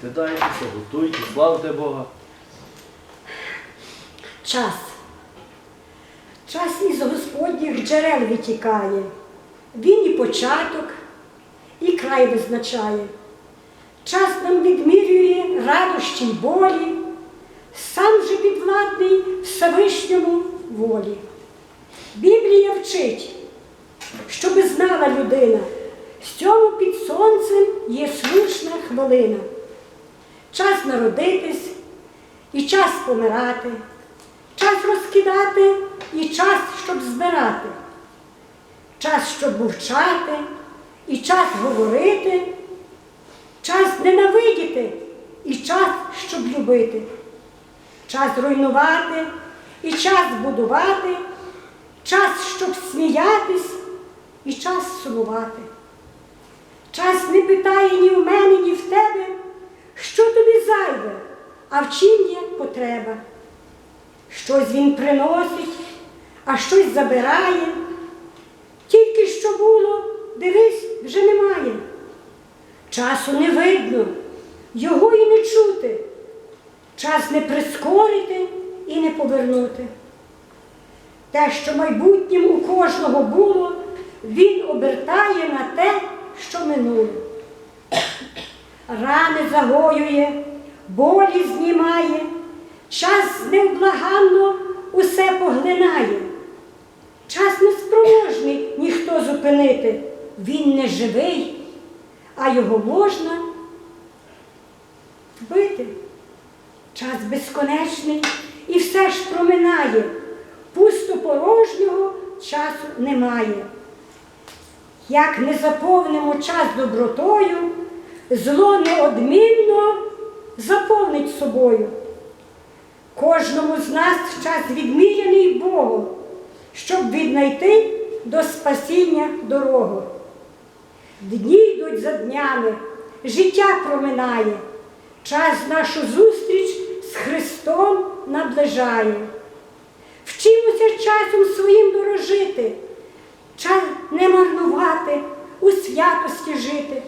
стидайтеся, готуйте, славте Бога. Час. Час із Господніх джерел витікає. Він і початок, і край визначає. Час нам відмірює радощі й болі, сам же підвладний Всевишньому волі. Біблія вчить, щоби знала людина, з цьому під сонцем є слушна хвилина. Час народитись і час помирати, час розкидати і час, щоб збирати, час, щоб мовчати, і час говорити, час ненавидіти і час, щоб любити, час руйнувати і час будувати, час, щоб сміятись і час сумувати. Час не питає ні в мене, ні в тебе, що тобі зайве, а в чим є потреба. Щось він приносить, а щось забирає. Тільки що було, дивись, вже немає. Часу не видно, його і не чути. Час не прискорити і не повернути. Те, що майбутнім у кожного було, він обертає на те, що минуло. Рани загоює, болі знімає, час невблаганно усе поглинає. Час неспроможний ніхто зупинити. Він не живий, а його можна вбити. Час безконечний і все ж проминає. Пусто порожнього часу немає. Як не заповнимо час добротою, зло неодмінно заповнить собою. Кожному з нас час відміряний Богом, щоб віднайти до спасіння дорогу. Дні йдуть за днями, життя проминає, час нашу зустріч з Христом наближає. Вчимося часом своїм дорожити, час не марнувати, у святості жити.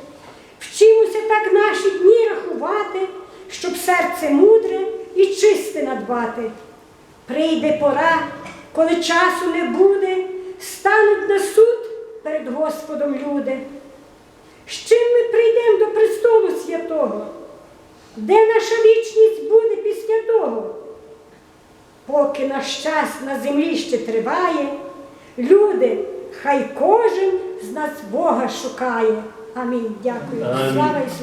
Так наші дні рахувати, щоб серце мудре і чисте надбати. Прийде пора, коли часу не буде, стануть на суд перед Господом люди. З чим ми прийдемо до престолу святого? Де наша вічність буде після того? Поки наш час на землі ще триває, люди, хай кожен з нас Бога шукає. Амінь. Дякую. Амінь. Слава Ісусу!